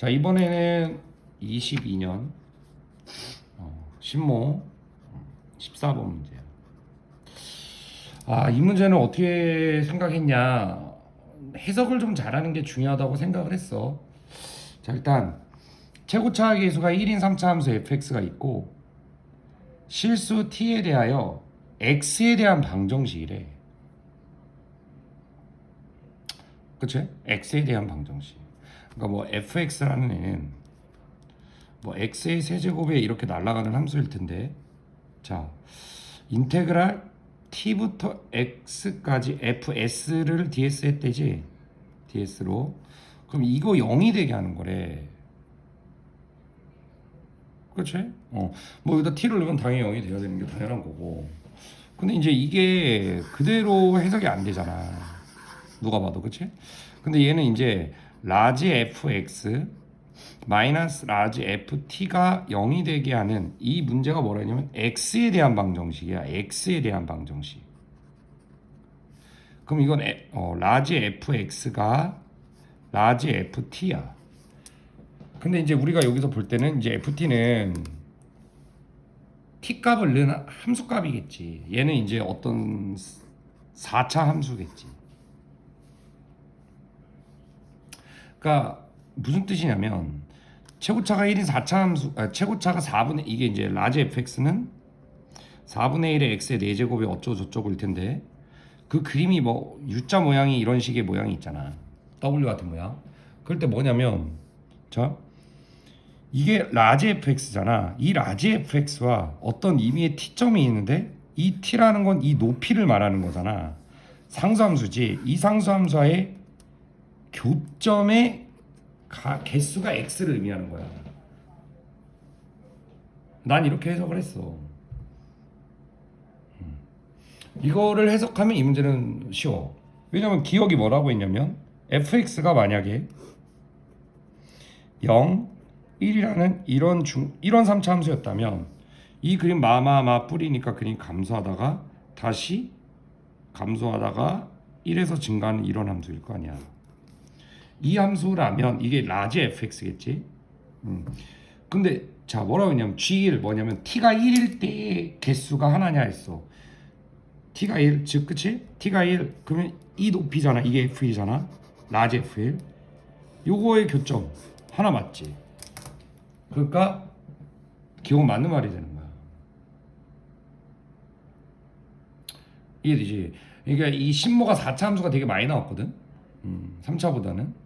자 이번에는 22년 어, 신모 14번 문제야. 아이 문제는 어떻게 생각했냐? 해석을 좀 잘하는 게 중요하다고 생각을 했어. 자 일단 최고차 계수가 1인 3차 함수 fx가 있고 실수 t에 대하여 x에 대한 방정식이래. 그치? x에 대한 방정식. 그러니까 뭐 fx라는 뭐 x의 세제곱에 이렇게 날아가는 함수일 텐데. 자 인테그랄 t부터 x까지 fs를 ds 했대지. Ds로. 그럼 이거 0이 되게 하는 거래. 그렇지? 어, 뭐 여기다 t를 넣으면 당연히 0이 돼야 되는 게 당연한 거고. 근데 이제 이게 그대로 해석이 안 되잖아. 누가 봐도. 그치? 근데 얘는 이제 라지 fx 마이너스 라지 ft가 0이 되게 하는 이 문제가 뭐라 했냐면 x에 대한 방정식이야. X에 대한 방정식. 그럼 이건 에- 어, 라지 fx가 라지 ft야. 근데 이제 우리가 여기서 볼 때는 이제 ft는 t 값을 넣은 함수 값이겠지. 얘는 이제 어떤 4차 함수겠지 그러니까 무슨 뜻이냐면 최고차가 1인 4차 함수 아, 최고차가 4분의 이게 이제 라지 fx는 4분의 1의 x의 4제곱이 어쩌고 저쩌고일 텐데 그 그림이 뭐 U자 모양이 이런 식의 모양이 있잖아. W 같은 모양. 그럴 때 뭐냐면 자 이게 라지 fx잖아. 이 라지 fx와 어떤 의미의 t점이 있는데 이 t라는 건 이 높이를 말하는 거잖아. 상수함수지. 이 상수함수와의 교점의 가, 개수가 x를 의미하는 거야. 난 이렇게 해석을 했어. 음. 이거를 해석하면 이 문제는 쉬워. 왜냐면 기억이 뭐라고 했냐면 fx가 만약에 0, 1이라는 이런 중 이런 3차 함수였다면 이 그림 마마마 뿌리니까 그림 감소하다가 다시 감소하다가 1에서 증가하는 이런 함수일 거 아니야. 이 함수라면 이게 라지 fx겠지. 음. 근데 자 뭐라고 했냐면 g1 뭐냐면 t가 1일 때 개수가 하나냐 했어. t가 1, 즉 그치? t가 1 그러면 이 높이잖아. 이게 f이잖아. 라지 f1. 요거의 교점 하나 맞지. 그러니까 기억 맞는 말이 되는 거야. 이해되지? 그러니까 이 신모가 4차 함수가 되게 많이 나왔거든. 음, 3차보다는.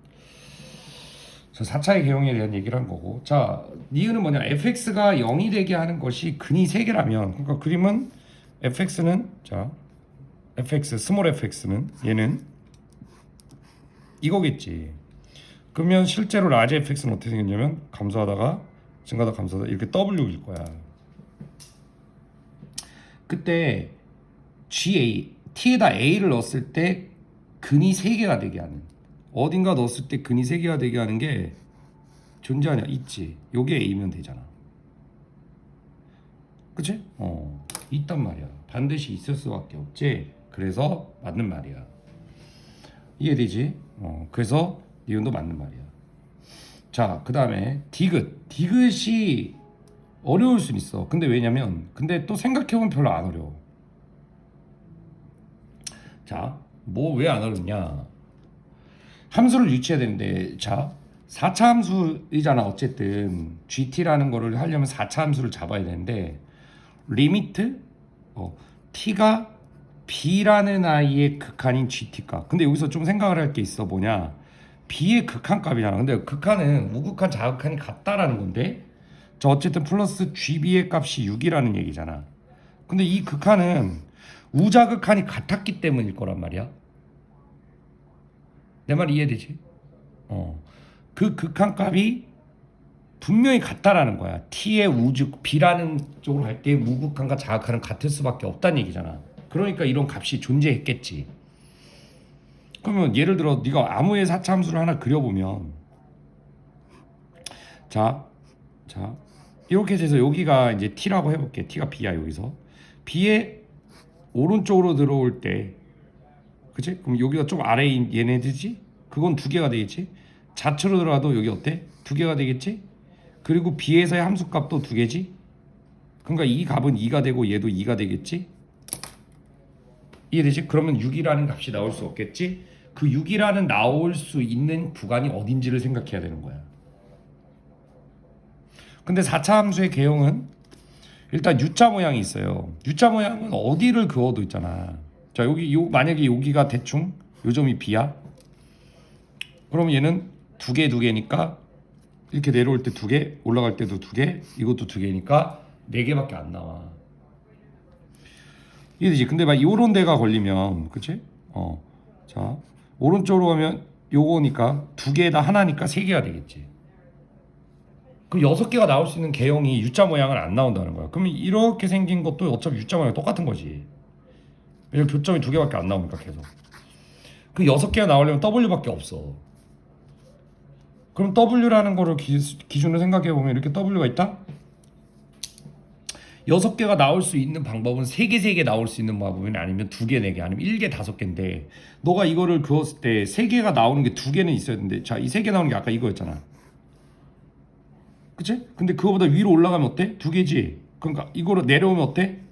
그래서 4차의 개형에 대한 얘기를 한 거고. 자, 니은은 뭐냐? fx가 0이 되게 하는 것이 근이 3개라면 그러니까 그림은 fx는 자, fx 스몰 fx는 얘는 이거겠지. 그러면 실제로 라지 fx는 어떻게 생겼냐면 감소하다가 증가하다 감소하다 이렇게 w일 거야. 그때 GA T에다 A를 넣었을 때 근이 3개가 되게 하는 어딘가 넣었을 때 근이 3개가 되게 하는 게 존재하냐? 있지. 요게 A면 되잖아. 그치? 어 있단 말이야. 반드시 있을 수밖에 없지. 그래서 맞는 말이야. 이해되지? 어 그래서 니은도 맞는 말이야. 자 그 다음에 디귿. 디귿이 어려울 순 있어. 근데 왜냐면 근데 또 생각해보면 별로 안 어려워. 자, 뭐 왜 안 어렵냐? 함수를 유치해야 되는데 자, 4차 함수이잖아. 어쨌든 GT라는 거를 하려면 4차 함수를 잡아야 되는데 리미트 어, t가 b라는 아이의 극한인 GT값. 근데 여기서 좀 생각을 할 게 있어 뭐냐? b의 극한값이잖아. 근데 극한은 우극한 자극한이 같다라는 건데 저 어쨌든 플러스 gb의 값이 6이라는 얘기잖아. 근데 이 극한은 우자극한이 같았기 때문일 거란 말이야. 내 말 이해되지? 어. 그 극한 값이 분명히 같다라는 거야. T의 우주 B라는 쪽으로 갈 때 우극한과 자극한은 같을 수밖에 없다는 얘기잖아. 그러니까 이런 값이 존재했겠지. 그러면 예를 들어 네가 아무의 사차함수를 하나 그려보면 자, 자 이렇게 해서 여기가 이제 T라고 해볼게. T가 B야 여기서 B의 오른쪽으로 들어올 때 그치? 그럼 여기가 좀 아래인 얘네들이지? 그건 두 개가 되겠지? 자체로 들어가도 여기 어때? 두 개가 되겠지? 그리고 b에서의 함수값도 두 개지? 그러니까 이 값은 2가 되고 얘도 2가 되겠지? 이해되지? 그러면 6이라는 값이 나올 수 없겠지? 그 6이라는 나올 수 있는 구간이 어딘지를 생각해야 되는 거야. 근데 4차 함수의 개형은 일단 U자 모양이 있어요. U자 모양은 어디를 그어도 있잖아. 자 여기 요 만약에 여기가 대충 요 점이 B야. 그럼 얘는 두 개 두 개니까 이렇게 내려올 때 두 개, 올라갈 때도 두 개, 이것도 두 개니까 네 개밖에 안 나와. 이해되지? 근데 막 요런 데가 걸리면, 그치? 어, 자 오른쪽으로 가면 요거니까 두 개다 하나니까 세 개가 되겠지. 그럼 여섯 개가 나올 수 있는 개형이 U자 모양은 안 나온다는 거야. 그러면 이렇게 생긴 것도 어차피 U자 모양 똑같은 거지. 왜냐면 교점이 두 개밖에 안 나오니까 계속. 그 여섯 개가 나오려면 W밖에 없어. 그럼 W라는 거를 기, 기준으로 생각해 보면 이렇게 W가 있다. 여섯 개가 나올 수 있는 방법은 세 개 세 개 나올 수 있는 방법이 아니면 두 개 네 개 아니면 일 개 다섯 개인데 너가 이거를 그었을 때 세 개가 나오는 게 두 개는 있어야 되는데 자 이 세 개 나오는 게 아까 이거였잖아. 그치? 근데 그거보다 위로 올라가면 어때? 두 개지. 그러니까 이거로 내려오면 어때?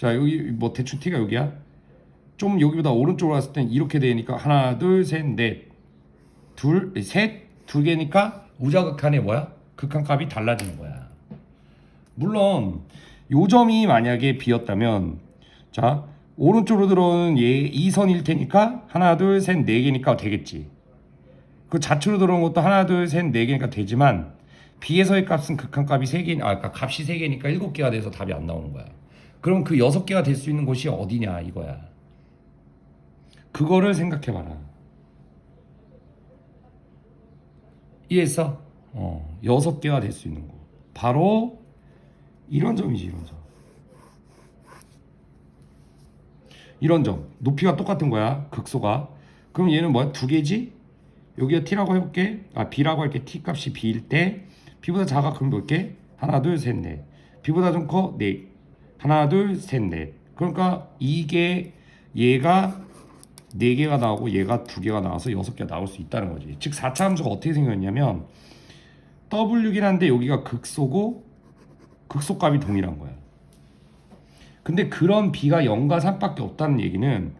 자 여기 뭐 대충 T가 여기야. 좀 여기보다 오른쪽으로 갔을 땐 이렇게 되니까 하나 둘셋넷둘셋 두 개니까 우자극한의 뭐야? 극한 값이 달라지는 거야. 물론 요 점이 만약에 비었다면 자 오른쪽으로 들어오는 얘 이선일 테니까 하나 둘셋네 개니까 되겠지. 그 좌측으로 들어온 것도 하나 둘셋네 개니까 되지만 B에서의 값은 극한 값이 세 개, 아, 그러니까 값이 세 개니까 일곱 개가 돼서 답이 안 나오는 거야. 그럼 그 여섯 개가 될 수 있는 곳이 어디냐 이거야. 그거를 생각해봐라. 이해했어? 어, 여섯 개가 될 수 있는 곳. 바로 이런 점이지 이런 점. 이런 점. 높이가 똑같은 거야. 극소가. 그럼 얘는 뭐야? 두 개지? 여기가 t라고 해볼게. 아 b라고 할게. t 값이 b일 때 b보다 작아 그럼 몇 개? 하나 둘 셋 넷. b보다 좀 커? 네. 하나 둘 셋 넷. 그러니까 이게 얘가 네 개가 나오고 얘가 두 개가 나와서 여섯 개가 나올 수 있다는 거지. 즉 4차 함수가 어떻게 생겼냐면 W긴 한데 여기가 극소고 극소값이 동일한 거야. 근데 그런 B가 0과 3밖에 없다는 얘기는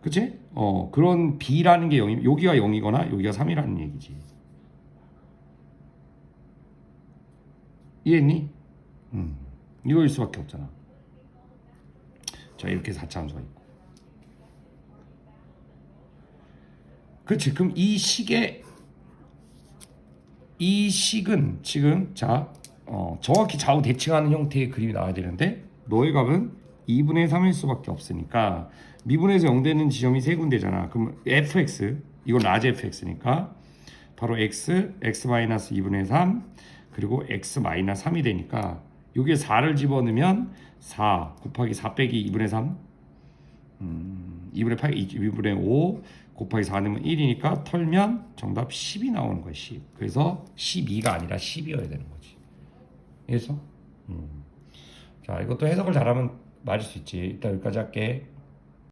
그치? 어 그런 B라는 게 0이 여기가 0이거나 여기가 3이라는 얘기지. 이해했니? 음 이거일 수밖에 없잖아. 자 이렇게 4차 함수가 있고. 그렇지. 그럼 이 식의 이 식은 지금 자 어, 정확히 좌우 대칭하는 형태의 그림이 나와야 되는데 너의 값은 2분의 3일 수밖에 없으니까 미분에서 0 되는 지점이 세 군데잖아. 그럼 fx 이건 라지 fx니까 바로 x x 마이너스 2분의 3 그리고 x 마이너스 3이 되니까 여기에 4를 집어넣으면 4 곱하기 4 빼기 2분의 3 음, 2분의 8, 2분의 5 곱하기 4 넣으면 1이니까 털면 정답 10이 나오는 거야 10 그래서 12가 아니라 10이어야 되는 거지. 이해했어? 음. 자 이것도 해석을 잘하면 맞을 수 있지. 일단 여기까지 할게